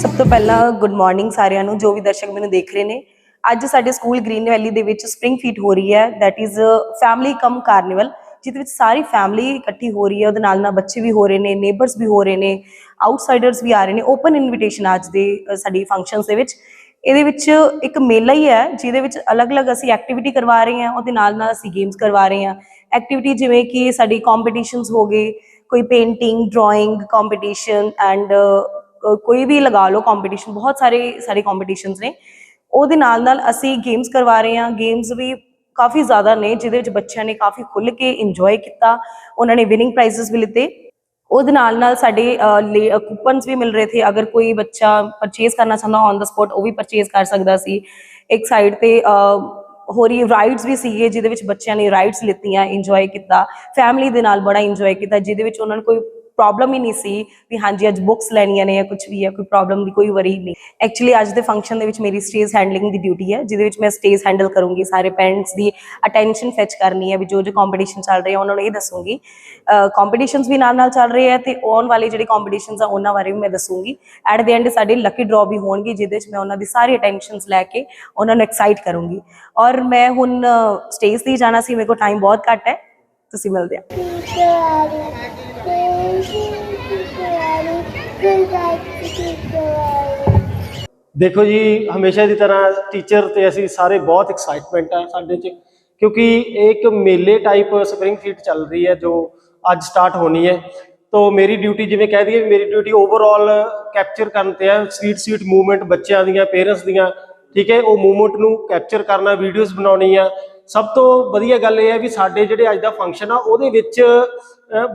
ਸਭ ਤੋਂ ਪਹਿਲਾਂ ਗੁੱਡ ਮਾਰਨਿੰਗ ਸਾਰਿਆਂ ਨੂੰ, ਜੋ ਵੀ ਦਰਸ਼ਕ ਮੈਨੂੰ ਦੇਖ ਰਹੇ ਨੇ। ਅੱਜ ਸਾਡੇ ਸਕੂਲ ਗ੍ਰੀਨ ਵੈਲੀ ਦੇ ਵਿੱਚ ਸਪ੍ਰਿੰਗ ਫੀਟ ਹੋ ਰਹੀ ਹੈ। That is family come carnival ਜਿਹਦੇ ਵਿੱਚ ਸਾਰੀ ਫੈਮਿਲੀ ਇਕੱਠੀ ਹੋ ਰਹੀ ਹੈ। ਉਹਦੇ ਨਾਲ ਨਾਲ ਬੱਚੇ ਵੀ ਹੋ ਰਹੇ ਨੇ ਨੇਬਰਸ ਵੀ ਹੋ ਰਹੇ ਨੇ ਆਊਟਸਾਈਡਰਸ ਵੀ ਆ ਰਹੇ ਨੇ। ਓਪਨ ਇਨਵੀਟੇਸ਼ਨ ਅੱਜ ਦੇ ਸਾਡੀ ਫੰਕਸ਼ਨਸ ਦੇ ਵਿੱਚ। ਇਹਦੇ ਵਿੱਚ ਇੱਕ ਮੇਲਾ ਹੀ ਹੈ, ਜਿਹਦੇ ਵਿੱਚ ਅਲੱਗ-ਅਲੱਗ ਅਸੀਂ ਐਕਟੀਵਿਟੀ ਕਰਵਾ ਰਹੇ ਹਾਂ। ਉਹਦੇ ਨਾਲ ਨਾਲ ਅਸੀਂ ਗੇਮਸ ਕਰਵਾ ਰਹੇ ਹਾਂ। ਐਕਟੀਵਿਟੀ ਜਿਵੇਂ ਕਿ ਸਾਡੀ ਕੰਪੀਟੀਸ਼ਨਸ ਹੋ ਗਏ, ਕੋਈ ਪੇਂਟਿੰਗ ਡਰਾਇੰਗ ਕੰਪੀਟੀਸ਼ਨ ਐਂਡ ਕੋਈ ਵੀ ਲਗਾ ਲਓ ਕੰਪੀਟੀਸ਼ਨ ਬਹੁਤ ਸਾਰੇ ਸਾਰੇ ਕੰਪੀਟੀਸ਼ਨਸ ਨੇ। ਉਹਦੇ ਨਾਲ ਨਾਲ ਅਸੀਂ ਗੇਮਸ ਕਰਵਾ ਰਹੇ ਹਾਂ। ਗੇਮਸ ਵੀ ਕਾਫੀ ਜ਼ਿਆਦਾ ਨੇ ਜਿਹਦੇ ਵਿੱਚ ਬੱਚਿਆਂ ਨੇ ਕਾਫੀ ਖੁੱਲ੍ਹ ਕੇ ਇੰਜੋਏ ਕੀਤਾ। ਉਹਨਾਂ ਨੇ ਵਿਨਿੰਗ ਪ੍ਰਾਈਜ਼ਸ ਵੀ ਲਿੱਤੇ। ਉਹਦੇ ਨਾਲ ਨਾਲ ਸਾਡੇ ਕੂਪਨਸ ਵੀ ਮਿਲ ਰਹੇ ਥੇ। ਅਗਰ ਕੋਈ ਬੱਚਾ ਪਰਚੇਸ ਕਰਨਾ ਚਾਹੁੰਦਾ ਔਨ ਦਾ ਸਪੌਟ ਉਹ ਵੀ ਪਰਚੇਸ ਕਰ ਸਕਦਾ ਸੀ। ਇੱਕ ਸਾਈਡ ਤੇ ਅਹ, ਹੋਰ ਰਾਈਡਸ ਵੀ ਸੀਗੇ ਜਿਹਦੇ ਵਿੱਚ ਬੱਚਿਆਂ ਨੇ ਰਾਈਡਸ ਲਿੱਤੀਆਂ ਇੰਜੋਏ ਕੀਤਾ। ਫੈਮਿਲੀ ਦੇ ਨਾਲ ਬੜਾ ਇੰਜੋਏ ਕੀਤਾ ਜਿਹਦੇ ਵਿੱਚ ਉਹਨਾਂ ਨੂੰ ਕੋਈ ਪ੍ਰੋਬਲਮ ਹੀ ਨਹੀਂ ਸੀ ਵੀ ਹਾਂਜੀ, ਅੱਜ ਬੁੱਕਸ ਲੈਣੀਆਂ ਨੇ ਜਾਂ ਕੁਝ ਵੀ ਹੈ, ਕੋਈ ਪ੍ਰੋਬਲਮ ਦੀ ਕੋਈ ਵਰੀ ਨਹੀਂ। ਐਕਚੁਅਲੀ ਅੱਜ ਦੇ ਫੰਕਸ਼ਨ ਦੇ ਵਿੱਚ ਮੇਰੀ ਸਟੇਜ ਹੈਂਡਲਿੰਗ ਦੀ ਡਿਊਟੀ ਹੈ, ਜਿਹਦੇ ਵਿੱਚ ਮੈਂ ਸਟੇਜ ਹੈਂਡਲ ਕਰੂੰਗੀ, ਸਾਰੇ ਪੈਰੈਂਟਸ ਦੀ ਅਟੈਂਸ਼ਨ ਫੈਚ ਕਰਨੀ ਹੈ ਵੀ ਜੋ ਜੋ ਕੰਪੀਟੀਸ਼ਨ ਚੱਲ ਰਹੇ ਆ, ਉਹਨਾਂ ਨੂੰ ਇਹ ਦੱਸੂੰਗੀ। ਕੰਪੀਟੀਸ਼ਨਸ ਵੀ ਨਾਲ ਨਾਲ ਚੱਲ ਰਹੇ ਆ ਤੇ ਆਉਣ ਵਾਲੇ ਜਿਹੜੇ ਕੰਪੀਟੀਸ਼ਨਸ ਆ, ਉਹਨਾਂ ਬਾਰੇ ਵੀ ਮੈਂ ਦੱਸੂੰਗੀ। ਐਟ ਦੀ ਐਂਡ ਸਾਡੇ ਲੱਕੀ ਡਰਾਅ ਵੀ ਹੋਣਗੇ, ਜਿਹਦੇ ਵਿੱਚ ਮੈਂ ਉਹਨਾਂ ਦੀ ਸਾਰੀ ਅਟੈਂਸ਼ਨਸ ਲੈ ਕੇ ਉਹਨਾਂ ਨੂੰ ਐਕਸਾਈਟ ਕਰੂੰਗੀ। ਔਰ ਮੈਂ ਹੁਣ ਸਟੇਜ ਤੇ ਹੀ ਜਾਣਾ ਸੀ, ਮੇਰੇ ਕੋਲ ਟਾਈਮ ਬਹੁਤ ਘੱਟ ਹੈ। ਤੁਸੀਂ ਮਿਲਦੇ ਆ। ਦੇਖੋ ਜੀ, ਹਮੇਸ਼ਾ ਦੀ ਤਰ੍ਹਾਂ ਟੀਚਰ ਤੇ ਅਸੀਂ ਸਾਰੇ ਬਹੁਤ ਐਕਸਾਈਟਮੈਂਟ ਆ ਸਾਡੇ 'ਚ, ਕਿਉਂਕਿ ਇਹ ਇੱਕ ਮੇਲੇ ਟਾਈਪ ਸਪਰਿੰਗ ਫੀਟ ਚੱਲ ਰਹੀ ਹੈ ਜੋ ਅੱਜ ਸਟਾਰਟ ਹੋਣੀ ਹੈ। ਤੋ ਮੇਰੀ ਡਿਊਟੀ ਜਿਵੇਂ ਕਹਿ ਦਈਏ ਮੇਰੀ ਡਿਊਟੀ ਓਵਰਆਲ ਕੈਪਚਰ ਕਰਨ ਤੇ ਹੈ ਸਵੀਟ ਸਵੀਟ ਮੂਵਮੈਂਟ ਬੱਚਿਆਂ ਦੀਆਂ ਪੇਰੈਂਟਸ ਦੀਆਂ, ਠੀਕ ਹੈ, ਉਹ ਮੂਵਮੈਂਟ ਨੂੰ ਕੈਪਚਰ ਕਰਨਾ ਵੀਡੀਓਜ਼ ਬਣਾਉਣੀ ਆ ਸਭ ਤੋਂ ਵਧੀਆ ਗੱਲ ਇਹ ਹੈ ਵੀ ਸਾਡੇ ਜਿਹੜੇ ਅੱਜ ਦਾ ਫੰਕਸ਼ਨ ਆ, ਉਹਦੇ ਵਿੱਚ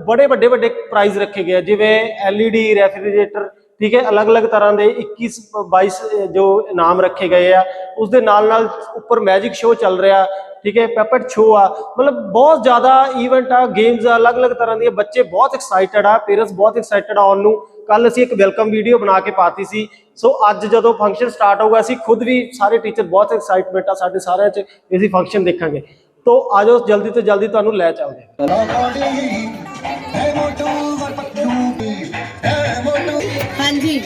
ਬੜੇ ਵੱਡੇ ਵੱਡੇ ਪ੍ਰਾਈਜ਼ ਰੱਖੇ ਗਏ ਆ। ਜਿਵੇਂ LED ਰੈਫਰੀਜਰੇਟਰ ਠੀਕ ਹੈ, ਅਲੱਗ-ਅਲੱਗ ਤਰ੍ਹਾਂ ਦੇ 21 22 ਜੋ ਇਨਾਮ ਰੱਖੇ ਗਏ ਆ। ਉਸ ਦੇ ਨਾਲ ਨਾਲ ਉੱਪਰ ਮੈਜਿਕ ਸ਼ੋਅ ਚੱਲ ਰਿਹਾ, ਠੀਕ ਹੈ ਪੈਪਟ ਸ਼ੋਅ ਆ। ਮਤਲਬ ਬਹੁਤ ਜ਼ਿਆਦਾ ਇਵੈਂਟ ਆ ਗੇਮਸ ਆ, ਅਲੱਗ-ਅਲੱਗ ਤਰ੍ਹਾਂ ਦੀਆਂ। ਬੱਚੇ ਬਹੁਤ ਐਕਸਾਈਟਡ ਆ ਪੇਰੈਂਟਸ ਬਹੁਤ ਐਕਸਾਈਟਡ ਆ ਆਉਣ ਨੂੰ। ਕੱਲ ਅਸੀਂ ਇੱਕ ਵੈਲਕਮ ਵੀਡੀਓ ਬਣਾ ਕੇ ਪਾਤੀ ਸੀ। ਸੋ ਅੱਜ ਜਦੋਂ ਫੰਕਸ਼ਨ ਸਟਾਰਟ ਹੋਊਗਾ, ਅਸੀਂ ਖੁਦ ਵੀ ਸਾਰੇ ਟੀਚਰ ਬਹੁਤ ਐਕਸਾਈਟਮੈਂਟ ਆ ਸਾਡੇ ਸਾਰਿਆਂ 'ਚ ਅਸੀਂ ਫੰਕਸ਼ਨ ਦੇਖਾਂਗੇ। ਤੋ, ਆਜੋ, ਜਲਦੀ ਤੋਂ ਜਲਦੀ ਤੁਹਾਨੂੰ ਲੈ ਚੱਲਦੇ ਹਾਂਜੀ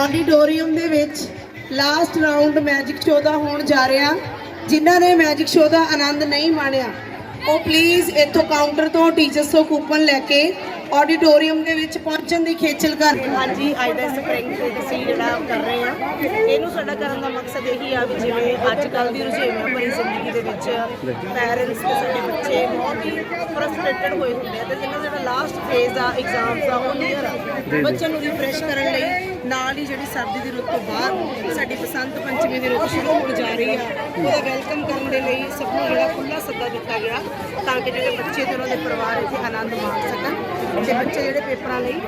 ਆਡੀਟੋਰੀਅਮ ਦੇ ਵਿੱਚ ਲਾਸਟ ਰਾਉਂਡ ਮੈਜਿਕ ਸ਼ੋਅ ਦਾ ਹੋਣ ਜਾ ਰਿਹਾ। ਜਿਨ੍ਹਾਂ ਨੇ ਮੈਜਿਕ ਸ਼ੋਅ ਦਾ ਆਨੰਦ ਨਹੀਂ ਮਾਣਿਆ, ਉਹ ਪਲੀਜ਼ ਇੱਥੋਂ ਕਾਊਂਟਰ ਤੋਂ ਟੀਚਰਸ ਤੋਂ ਕੂਪਨ ਲੈ ਕੇ ਆਡੀਟੋਰੀਅਮ ਦੇ ਵਿੱਚ ਪਹੁੰਚਣ ਦੀ ਖੇਚਲ ਕਰ ਹਾਂਜੀ ਅੱਜ ਦਾ ਸਪਰਿੰਗ ਫੀਟ ਅਸੀਂ ਜਿਹੜਾ ਕਰ ਰਹੇ ਆ ਇਹਨੂੰ ਸਾਡਾ ਕਰਨ ਦਾ ਮਕਸਦ ਇਹੀ ਆ ਵੀ ਜਿਵੇਂ ਅੱਜ ਕੱਲ ਦੀ ਰੁਝੇਵਿਆਂ ਭਰੀ ਜ਼ਿੰਦਗੀ ਦੇ ਵਿੱਚ ਪੈਰੈਂਟਸ ਤੇ ਸਾਡੇ ਬੱਚੇ ਬਹੁਤ ਹੀ ਫਰਸਟ੍ਰੇਟਡ ਹੋਏ ਹੁੰਦੇ ਆ ਤੇ ਜਿਨ੍ਹਾਂ ਦਾ ਲਾਸਟ ਫੇਜ਼ ਆ ਐਗਜ਼ਾਮਸ ਦਾ ਉਹ ਨੀਅਰ ਆ। ਬੱਚਿਆਂ ਨੂੰ ਰਿਫਰੈਸ਼ ਕਰਨ ਲਈ ਨਾਲ ਹੀ ਜਿਹੜੀ ਸਰਦੀ ਦੀ ਰੁੱਤ ਤੋਂ ਬਾਅਦ ਸਾਡੀ ਬਸੰਤ ਪੰਚਮੀ ਦੀ ਰੁੱਤ ਸ਼ੁਰੂ ਹੋਣ ਜਾ ਰਹੀ ਆ, ਉਹਦਾ ਵੈਲਕਮ ਕਰਨ ਦੇ ਲਈ ਸਭ ਨੂੰ ਜਿਹੜਾ ਖੁੱਲਾ ਸੱਦਾ ਦਿੱਤਾ ਗਿਆ ਤਾਂ ਕਿ ਜਿਹੜੇ ਬੱਚੇ ਤੇ ਉਹਨਾਂ ਦੇ ਪਰਿਵਾਰ ਇੱਥੇ ਆਨੰਦ ਮਾਣ ਸਕਣ ਤੇ ਬੱਚੇ ਜਿਹੜੇ ਪੇਪਰਾਂ ਲਈ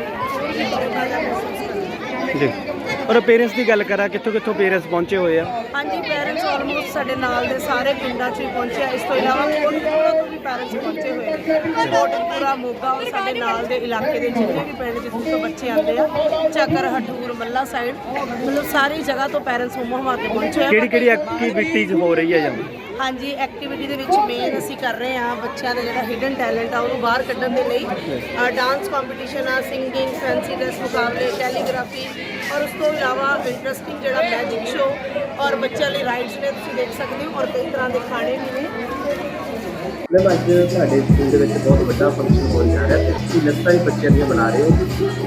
ਜੀ। ਔਰ ਪੇਰੈਂਟਸ ਦੀ ਗੱਲ ਕਰਾਂ ਕਿੱਥੋਂ ਕਿੱਥੋਂ ਪੇਰੈਂਟਸ ਪਹੁੰਚੇ ਹੋਏ ਆ? ਹਾਂਜੀ ਪੈਰੈਂਟਸ ਆਲਮੋਸਟ ਸਾਡੇ ਨਾਲ ਦੇ ਸਾਰੇ ਪਿੰਡਾਂ 'ਚ ਹੀ ਪਹੁੰਚੇ ਆ। ਇਸ ਤੋਂ ਇਲਾਵਾ ਕੋਟਕਪੂਰਾ ਤੋਂ ਵੀ ਪੈਰੈਂਟਸ ਪਹੁੰਚੇ ਹੋਏ ਨੇ। ਕੋਟਕਪੂਰਾ ਮੋਗਾ ਔਰ ਸਾਡੇ ਨਾਲ ਦੇ ਇਲਾਕੇ ਦੇ ਜਿੰਨੇ ਵੀ ਪਿੰਡ ਜਿੱਥੋਂ ਤੋਂ ਬੱਚੇ ਆਉਂਦੇ ਆ ਚੱਕਰ ਹਟੂਰ ਮੱਲਾ ਸਾਈਡ ਮਤਲਬ ਸਾਰੀ ਜਗ੍ਹਾ ਤੋਂ ਪੈਰੈਂਟਸ ਹੁਮ ਹੁਮਾ ਕੇ ਪਹੁੰਚੇ ਆ। ਕਿਹੜੀ ਕਿਹੜੀ ਐਕਟੀਵਿਟੀਜ਼ ਹੋ ਰਹੀ ਹੈ ਜਾਂ? ਹਾਂਜੀ ਐਕਟੀਵਿਟੀ ਦੇ ਵਿੱਚ ਮੇਨ ਅਸੀਂ ਕਰ ਰਹੇ ਹਾਂ, ਬੱਚਿਆਂ ਦਾ ਜਿਹੜਾ ਹਿਡਨ ਟੈਲੈਂਟ ਆ, ਉਹਨੂੰ ਬਾਹਰ ਕੱਢਣ ਦੇ ਲਈ। ਡਾਂਸ ਕੰਪੀਟੀਸ਼ਨ ਆ ਸਿੰਗਿੰਗ ਫੈਂਸੀ ਡਰੈਸ ਮੁਕਾਬਲੇ ਕੈਲੀਗ੍ਰਾਫੀ ਔਰ ਉਸ ਤੋਂ ਇਲਾਵਾ ਇੰਟਰਸਟਿੰਗ ਜਿਹੜਾ ਮੈਜਿਕ ਸ਼ੋ ਔਰ ਬੱਚਿਆਂ ਲਈ ਰਾਈਡਸ ਨੇ, ਤੁਸੀਂ ਦੇਖ ਸਕਦੇ ਹੋ ਔਰ ਕਈ ਤਰ੍ਹਾਂ ਦੇ ਖਾਣੇ ਵੀ ਨੇ। ਮੈਮ ਅੱਜ ਤੁਹਾਡੇ ਸਕੂਲ ਦੇ ਵਿੱਚ ਬਹੁਤ ਵੱਡਾ ਫੰਕਸ਼ਨ ਹੋਣ ਜਾ ਰਿਹਾ ਤੇ ਤੁਸੀਂ ਲੱਤਾਂ ਹੀ ਬੱਚਿਆਂ ਦੀਆਂ ਬਣਾ ਰਹੇ ਹੋ।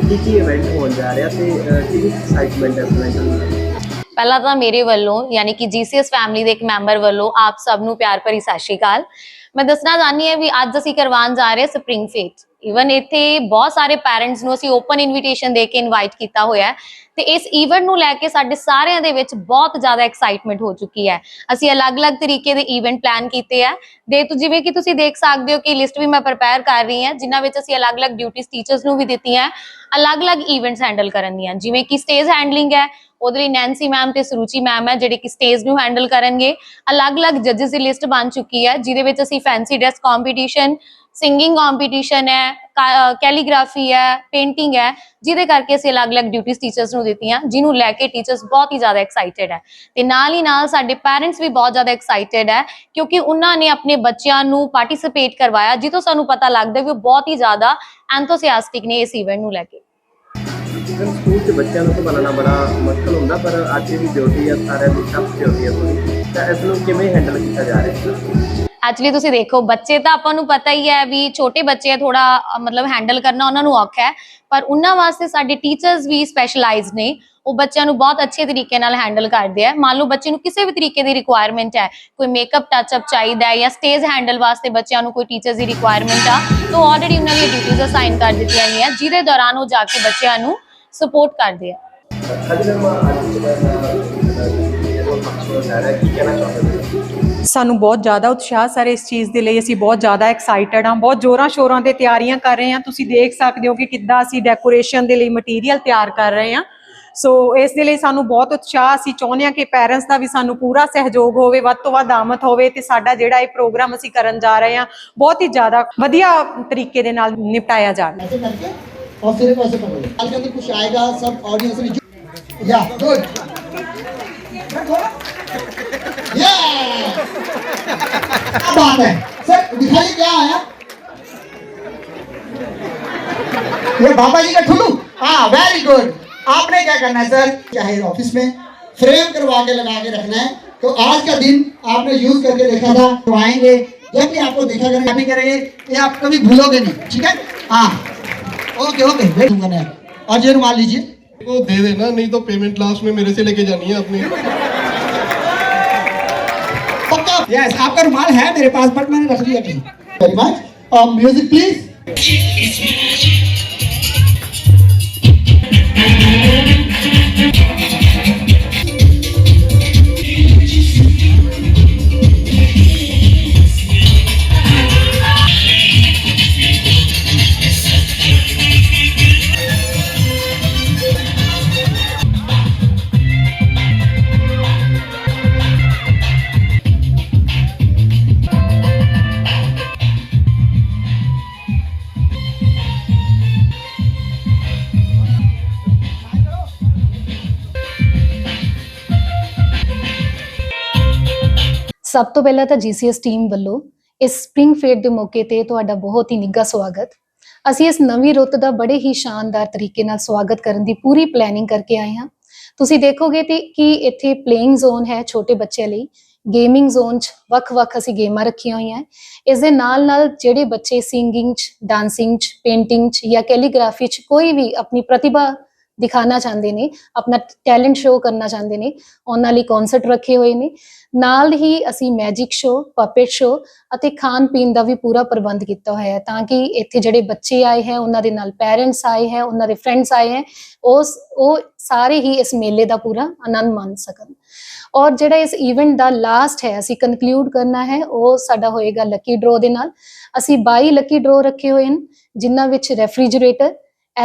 ਕੀ ਕੀ ਇਵੈਂਟ ਹੋਣ ਜਾ ਰਿਹਾ ਤੇ ਕਿੰਨੀ ਐਕਸਾਈਟਮੈਂਟ ਹੈ ਇਵੈਂਟ ਨੂੰ ਪਹਿਲਾਂ ਤਾਂ ਮੇਰੇ ਵੱਲੋਂ, ਯਾਨੀ ਕਿ ਜੀਸੀਐਸ ਫੈਮਿਲੀ ਦੇ ਇੱਕ ਮੈਂਬਰ ਵੱਲੋਂ ਆਪ ਸਭ ਨੂੰ ਪਿਆਰ ਭਰੀ ਸਤਿ ਸ਼੍ਰੀ ਅਕਾਲ। ਮੈਂ ਦੱਸਣਾ ਚਾਹੁੰਦੀ ਹਾਂ ਵੀ ਅੱਜ ਅਸੀਂ ਕਰਵਾਉਣ ਜਾ ਰਹੇ ਸਪ੍ਰਿੰਗ ਫੇਟ ਇਵਨ ਇੱਥੇ ਬਹੁਤ ਸਾਰੇ ਪੈਰੈਂਟਸ ਨੂੰ ਅਸੀਂ ਓਪਨ ਇਨਵੀਟੇਸ਼ਨ ਦੇ ਕੇ ਇਨਵਾਈਟ ਕੀਤਾ ਹੋਇਆ ਹੈ ਤੇ ਇਸ ਈਵੈਂਟ ਨੂੰ ਲੈ ਕੇ ਸਾਡੇ ਸਾਰਿਆਂ ਦੇ ਵਿੱਚ ਬਹੁਤ ਜ਼ਿਆਦਾ ਐਕਸਾਈਟਮੈਂਟ ਹੋ ਚੁੱਕੀ ਹੈ। ਅਸੀਂ ਅਲੱਗ-ਅਲੱਗ ਤਰੀਕੇ ਦੇ ਈਵੈਂਟ ਪਲਾਨ ਕੀਤੇ ਆ ਦੇ ਤੁ ਜਿਵੇਂ ਕਿ ਤੁਸੀਂ ਦੇਖ ਸਕਦੇ ਹੋ ਕਿ ਲਿਸਟ ਵੀ ਮੈਂ ਪ੍ਰਪੇਅਰ ਕਰ ਰਹੀ ਹਾਂ, ਜਿਨ੍ਹਾਂ ਵਿੱਚ ਅਸੀਂ ਅਲੱਗ-ਅਲੱਗ ਡਿਊਟੀਆਂ ਟੀਚਰਸ ਨੂੰ ਵੀ ਦਿੱਤੀਆਂ ਅਲੱਗ-ਅਲੱਗ ਈਵੈਂਟਸ ਹੈਂਡਲ ਕਰਨ ਦੀਆਂ, ਜਿਵੇਂ ਕਿ ਸਟੇਜ ਹੈਂਡਲਿੰਗ ਹੈ, ਉਹਦੇ ਲਈ ਨੈਂਸੀ ਮੈਮ ਤੇ ਸਰੂਚੀ ਮੈਮ ਹੈ, ਜਿਹੜੇ ਕਿ ਸਟੇਜ ਨੂੰ ਹੈਂਡਲ ਕਰਨਗੇ। ਅਲੱਗ-ਅਲੱਗ ਜੱਜਸ ਦੀ ਲਿਸਟ ਬਣ ਚੁੱਕੀ ਹੈ, ਜਿਹਦੇ ਵਿੱਚ ਅਸੀਂ fancy dress competition singing competition ਹੈ ਕੈਲੀਗ੍ਰਾਫੀ ਹੈ ਪੇਂਟਿੰਗ ਹੈ, ਜਿਹਦੇ ਕਰਕੇ ਅਸੀਂ ਅਲੱਗ-ਅਲੱਗ ਡਿਊਟੀਆਂ ਟੀਚਰਸ ਨੂੰ ਦਿੱਤੀਆਂ, ਜਿਹਨੂੰ ਲੈ ਕੇ ਟੀਚਰਸ ਬਹੁਤ ਹੀ ਜ਼ਿਆਦਾ ਐਕਸਾਈਟਿਡ ਹੈ। ਤੇ ਨਾਲ ਹੀ ਨਾਲ ਸਾਡੇ ਪੈਰੈਂਟਸ ਵੀ ਬਹੁਤ ਜ਼ਿਆਦਾ ਐਕਸਾਈਟਿਡ ਹੈ, ਕਿਉਂਕਿ ਉਹਨਾਂ ਨੇ ਆਪਣੇ ਬੱਚਿਆਂ ਨੂੰ ਪਾਰਟਿਸਿਪੇਟ ਕਰਵਾਇਆ, ਜਿੱਥੋਂ ਸਾਨੂੰ ਪਤਾ ਲੱਗਦਾ ਵੀ ਉਹ ਬਹੁਤ ਹੀ ਜ਼ਿਆਦਾ ਐਂਥੂਸੀਆਸਟਿਕ ਨੇ ਇਸ ਇਵੈਂਟ ਨੂੰ ਲੈ ਕੇ। ਫਿਰ ਸਕੂਲ 'ਚ ਬੱਚਿਆਂ ਨੂੰ ਸੰਭਾਲਣਾ ਬੜਾ ਮੁਸ਼ਕਲ ਹੁੰਦਾ, ਪਰ ਅੱਜ ਦੀ ਡਿਊਟੀ ਆ, ਸਾਰਿਆਂ ਦੀ ਟਫ ਡਿਊਟੀ ਆ। ਥੋੜੀ ਤਾਂ ਇਸ ਨੂੰ ਕਿਵੇਂ ਹੈਂਡਲ ਕੀਤਾ ਜਾ ਰਿਹਾ? ਹੈ ਐਕਚੁਅਲੀ ਤੁਸੀਂ ਦੇਖੋ ਬੱਚੇ ਤਾਂ ਆਪਾਂ ਨੂੰ ਪਤਾ ਹੀ ਹੈ ਵੀ ਛੋਟੇ ਬੱਚੇ ਆ ਥੋੜਾ ਮਤਲਬ ਹੈਂਡਲ ਕਰਨਾ ਉਹਨਾਂ ਨੂੰ ਔਖਾ ਹੈ ਪਰ ਉਹਨਾਂ ਵਾਸਤੇ ਸਾਡੇ ਟੀਚਰਸ ਵੀ ਸਪੈਸ਼ਲਾਈਜ਼ਡ ਨੇ ਉਹ ਬੱਚਿਆਂ ਨੂੰ ਬਹੁਤ ਅੱਛੇ ਤਰੀਕੇ ਨਾਲ ਹੈਂਡਲ ਕਰਦੇ ਆ ਮੰਨ ਲਓ ਬੱਚੇ ਨੂੰ ਕਿਸੇ ਵੀ ਤਰੀਕੇ ਦੀ ਰਿਕੁਆਇਰਮੈਂਟ ਹੈ ਕੋਈ ਮੇਕਅਪ ਟੱਚਅਪ ਚਾਹੀਦਾ ਹੈ ਜਾਂ ਸਟੇਜ ਹੈਂਡਲ ਵਾਸਤੇ ਬੱਚਿਆਂ ਨੂੰ ਕੋਈ ਟੀਚਰਸ ਦੀ ਰਿਕੁਆਇਰਮੈਂਟ ਆ ਤਾਂ ਆਲਰੇਡੀ ਉਹਨਾਂ ਦੀਆਂ ਡਿਊਟੀਆਂ ਅਸਾਈਨ ਕਰ ਦਿੱਤੀਆਂ ਗਈਆਂ ਜਿਹਦੇ ਦੌਰਾਨ ਉਹ ਜਾ ਕੇ ਬੱਚਿਆਂ ਨੂੰ ਸਪੋਰਟ ਕਰਦੇ ਆ ਅੱਜ ਮੈਂ ਅੱਜ ਜਿਹੜਾ ਫੰਕਸ਼ਨ ਹੋ ਕੀ ਕਹਿਣਾ ਚਾਹੁੰਦੇ ਹੋ ਸਾਨੂੰ ਬਹੁਤ ਜ਼ਿਆਦਾ ਉਤਸ਼ਾਹ ਸਰ ਇਸ ਚੀਜ਼ ਦੇ ਲਈ ਅਸੀਂ ਬਹੁਤ ਜ਼ਿਆਦਾ ਐਕਸਾਈਟਡ ਹਾਂ ਬਹੁਤ ਜ਼ੋਰਾਂ ਸ਼ੋਰਾਂ ਦੇ ਤਿਆਰੀਆਂ ਕਰ ਰਹੇ ਹਾਂ ਤੁਸੀਂ ਦੇਖ ਸਕਦੇ ਹੋ ਕਿ ਕਿੱਦਾਂ ਅਸੀਂ ਡੈਕੋਰੇਸ਼ਨ ਦੇ ਲਈ ਮਟੀਰੀਅਲ ਤਿਆਰ ਕਰ ਰਹੇ ਹਾਂ ਸੋ ਇਸ ਦੇ ਲਈ ਸਾਨੂੰ ਬਹੁਤ ਉਤਸ਼ਾਹ ਅਸੀਂ ਚਾਹੁੰਦੇ ਹਾਂ ਕਿ ਪੈਰੈਂਟਸ ਦਾ ਵੀ ਸਾਨੂੰ ਪੂਰਾ ਸਹਿਯੋਗ ਹੋਵੇ ਵੱਧ ਤੋਂ ਵੱਧ ਆਮਦ ਹੋਵੇ ਤੇ ਸਾਡਾ ਜਿਹੜਾ ਇਹ ਪ੍ਰੋਗਰਾਮ ਅਸੀਂ ਕਰਨ ਜਾ ਰਹੇ ਹਾਂ ਬਹੁਤ ਹੀ ਜ਼ਿਆਦਾ ਵਧੀਆ ਤਰੀਕੇ ਦੇ ਨਾਲ ਨਿਪਟਾਇਆ ਜਾਵੇ ऐसे करके और सिर्फ ऐसे पकड़ो साल के अंदर कुछ आएगा सब ऑडियंस में या गुड क्या बात है सर दिखाइए क्या आया ये बाबा जी का ठुल्लू। हाँ वेरी गुड आपने क्या करना है सर चाहे ऑफ़िस में फ्रेम करवा के लगा के रखना है। तो आज का दिन आपने यूज़ करके देखा था तो आएँगे। जब भी आपको देखा करेंगे नहीं करेंगे। ये आप कभी भूलोगे नहीं ठीक है? हाँ। ओके ओके वेट मैं और ये रुमाल लीजिए। को दे देना नहीं तो पेमेंट लास्ट में मेरे से लेके जानी है अपनी। पक्का यस आपका रुमाल है मेरे पास बट मैंने रख लिया कहीं वेरी मच और म्यूजिक प्लीज ਸਭ ਤੋਂ ਪਹਿਲਾਂ ਤਾਂ GCS ਟੀਮ ਵੱਲੋਂ ਇਸ ਸਪ੍ਰਿੰਗ ਫੇਟ ਦੇ ਮੌਕੇ ਤੇ ਤੁਹਾਡਾ ਬਹੁਤ ਹੀ ਨਿੱਘਾ ਸਵਾਗਤ। ਅਸੀਂ ਇਸ ਨਵੀਂ ਰੁੱਤ ਦਾ ਬੜੇ ਹੀ ਸ਼ਾਨਦਾਰ ਤਰੀਕੇ ਨਾਲ ਸਵਾਗਤ ਕਰਨ ਦੀ ਪੂਰੀ ਪਲੈਨਿੰਗ ਕਰਕੇ ਆਏ ਹਾਂ। ਤੁਸੀਂ ਦੇਖੋਗੇ ਤੇ ਕਿ ਇੱਥੇ ਪਲੇਇੰਗ ਜ਼ੋਨ ਹੈ ਛੋਟੇ ਬੱਚਿਆਂ ਲਈ। ਗੇਮਿੰਗ ਜ਼ੋਨ 'ਚ ਵੱਖ-ਵੱਖ ਅਸੀਂ ਗੇਮਾਂ ਰੱਖੀਆਂ ਹੋਈਆਂ। ਇਸ ਦੇ ਨਾਲ-ਨਾਲ ਜਿਹੜੇ ਬੱਚੇ ਸਿੰਗਿੰਗ 'ਚ ਡਾਂਸਿੰਗ 'ਚ ਪੇਂਟਿੰਗ 'ਚ ਜਾਂ ਕੈਲੀਗ੍ਰਾਫੀ 'ਚ ਕੋਈ ਵੀ ਆਪਣੀ ਪ੍ਰਤਿਭਾ ਦਿਖਾਣਾ ਚਾਹੁੰਦੇ ਨੇ, ਆਪਣਾ ਟੈਲੈਂਟ ਸ਼ੋਅ ਕਰਨਾ ਚਾਹੁੰਦੇ ਨੇ, ਉਹਨਾਂ ਲਈ ਕਨਸਰਟ ਰੱਖੇ ਹੋਏ ਨੇ। ਨਾਲ ਹੀ ਅਸੀਂ ਮੈਜਿਕ ਸ਼ੋਅ ਪਪੇਟ ਸ਼ੋਅ ਅਤੇ ਖਾਣ ਪੀਣ ਦਾ ਵੀ ਪੂਰਾ ਪ੍ਰਬੰਧ ਕੀਤਾ ਹੋਇਆ ਹੈ ਤਾਂ ਕਿ ਇੱਥੇ ਜਿਹੜੇ ਬੱਚੇ ਆਏ ਹੈ, ਉਹਨਾਂ ਦੇ ਨਾਲ ਪੈਰੈਂਟਸ ਆਏ ਹੈ, ਉਹਨਾਂ ਦੇ ਫਰੈਂਡਸ ਆਏ ਹੈ ਉਸ ਉਹ ਸਾਰੇ ਹੀ ਇਸ ਮੇਲੇ ਦਾ ਪੂਰਾ ਆਨੰਦ ਮਾਣ ਸਕਣ। ਔਰ ਜਿਹੜਾ ਇਸ ਇਵੈਂਟ ਦਾ ਲਾਸਟ ਹੈ, ਅਸੀਂ ਕਨਕਲੂਡ ਕਰਨਾ ਹੈ, ਉਹ ਸਾਡਾ ਹੋਏਗਾ ਲੱਕੀ ਡਰੋ ਦੇ ਨਾਲ। ਅਸੀਂ 22 ਲੱਕੀ ਡਰੋ ਰੱਖੇ ਹੋਏ ਹਨ, ਜਿਨ੍ਹਾਂ ਵਿੱਚ refrigerator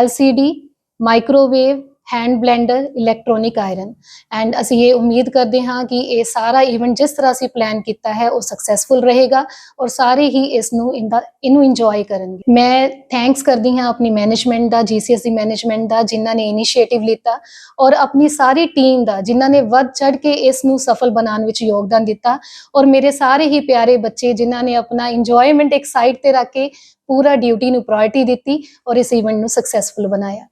LCD microwave hand blender electronic iron and ਅਸੀਂ ਇਹ ਉਮੀਦ ਕਰਦੇ ਹਾਂ ਕਿ ਇਹ ਸਾਰਾ ਇਵੈਂਟ ਜਿਸ ਤਰ੍ਹਾਂ ਅਸੀਂ ਪਲਾਨ ਕੀਤਾ ਹੈ, ਉਹ ਸਕਸੈਸਫੁਲ ਰਹੇਗਾ ਔਰ ਸਾਰੇ ਹੀ ਇਸ ਨੂੰ ਇੰਦਾ ਇਹਨੂੰ ਇੰਜੋਏ ਕਰਨਗੇ। ਮੈਂ ਥੈਂਕਸ ਕਰਦੀ ਹਾਂ ਆਪਣੀ ਮੈਨੇਜਮੈਂਟ ਦਾ GCS ਦੀ ਮੈਨੇਜਮੈਂਟ ਦਾ, ਜਿਨ੍ਹਾਂ ਨੇ ਇਨੀਸ਼ੀਏਟਿਵ ਲਿੱਤਾ ਔਰ ਆਪਣੀ ਸਾਰੀ ਟੀਮ ਦਾ, ਜਿਨ੍ਹਾਂ ਨੇ ਵੱਧ ਚੜ ਕੇ ਇਸ ਨੂੰ ਸਫਲ ਬਣਾਉਣ ਵਿੱਚ ਯੋਗਦਾਨ ਦਿੱਤਾ ਔਰ ਮੇਰੇ ਸਾਰੇ ਹੀ ਪਿਆਰੇ ਬੱਚੇ ਜਿਨ੍ਹਾਂ ਨੇ ਆਪਣਾ ਇੰਜੋਏਮੈਂਟ ਇੱਕ ਸਾਈਡ ਤੇ ਰੱਖ ਕੇ ਪੂਰਾ ਡਿਊਟੀ ਨੂੰ ਪ੍ਰਾਇੋਰਟੀ ਦਿੱਤੀ ਔਰ ਇਸ ਇਵੈਂਟ ਨੂੰ ਸਕਸੈਸਫੁਲ ਬਣਾਇਆ।